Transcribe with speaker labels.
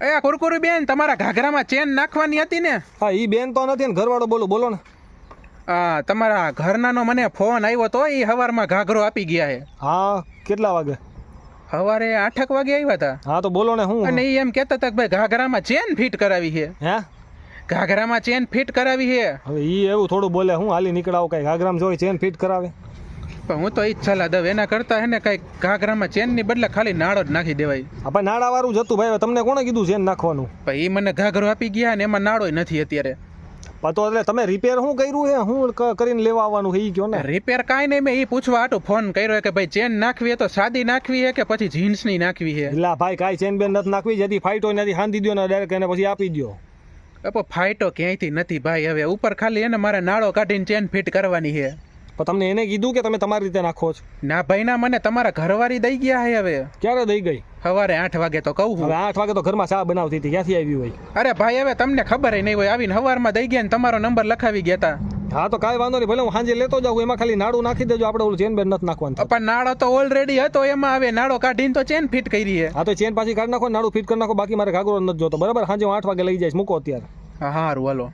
Speaker 1: એ કુરકુરી બેન તમારા ઘાઘરામાં ચેન નાખવાની હતી ને?
Speaker 2: હા એ બેન તો નથી ને ઘરવાળો બોલો બોલો ને.
Speaker 1: હા તમારા ઘરનાનો મને ફોન આવ્યો તો એ હવારમાં ઘાઘરો આપી ગયા છે.
Speaker 2: હા કેટલા વાગે?
Speaker 1: સવારે આઠક વાગે આવ્યા હતા.
Speaker 2: હા તો બોલો ને હું
Speaker 1: અને એ એમ કહેતા હતા કે ભાઈ ઘાઘરામાં ચેન ફિટ કરાવી છે.
Speaker 2: હે?
Speaker 1: ઘાઘરામાં ચેન ફિટ કરાવી છે.
Speaker 2: હવે એ એવું થોડું બોલે હું હાલી નીકળાવ કઈ? ઘાઘરામાં જોઈ ચેન ફિટ કરાવે.
Speaker 1: પણ હું તો એ જ સલાહ દઉં. એના કરતા હે ને કઈ ઘાઘરામાં ચેનની બદલે ખાલી નાળો જ નાખી દેવાય.
Speaker 2: આપણે નાળા વાળું જ હતું ભાઈ. તમને કોણે કીધું ચેન નાખવાનું?
Speaker 1: પણ એ મને ઘાઘરો આપી ગયા ને એમાં નાળો નથી અત્યારે.
Speaker 2: તો એટલે તમે રિપેર શું કર્યું છે? હું કરીને લેવા આવવાનું એ કયો ને?
Speaker 1: રિપેર કાંઈ નહીં મેં એ પૂછવા હાટું ફોન કર્યો કે ભાઈ ચેન નાખવી તો સાદી નાખવી છે કે પછી જીન્સની નાખવી છે
Speaker 2: એટલે ભાઈ કાંઈ ચેન બેન નથી નાખવી. જેથી ફાઇટ હોય નથી હાંધી દો ને ડાયરેક્ટ એને પછી આપી દો
Speaker 1: અપો ફાઇટો ક્યાંયથી નથી ભાઈ. હવે ઉપર ખાલી એને મારે નાળો કાઢીને ચેન ફિટ કરવાની છે
Speaker 2: પણ તમને એને કીધું કે તમે તમારી રીતે નાખો છો.
Speaker 1: ના ભાઈ ના મને તમારા ઘરવાળી દઈ ગયા હે હવે.
Speaker 2: ક્યારે દઈ ગઈ?
Speaker 1: સવારે આઠ વાગે તો કહું
Speaker 2: હવે આઠ વાગે તો ઘરમાં ચા બનાવતી હતી ક્યાંથી આવી હોય?
Speaker 1: અરે ભાઈ હવે તમને ખબર નહીં હોય આવીને સવારમાં દઈ ગયા ને તમારો નંબર લખાવી ગયા હતા
Speaker 2: હા તો કાંઈ વાંધો નહીં ભલે હું સાંજે લેતો જાઉં એમાં ખાલી નાડું નાખી દેજો આપણે ઓલું ચેન બેન નથી નાખવાનું.
Speaker 1: પણ નાળો તો ઓલરેડી હતો એમાં આવે નાળો કાઢીને તો ચેન ફિટ કરી છે.
Speaker 2: હા તો ચેન પાછી કાઢી નાખો નાડું ફિટ કરી નાખો બાકી મારે ઘાઘરો નથી જોતો. બરાબર? સાંજે હું આઠ વાગે લઈ જઈશ મૂકો અત્યારે.
Speaker 1: હા હારું હાલો.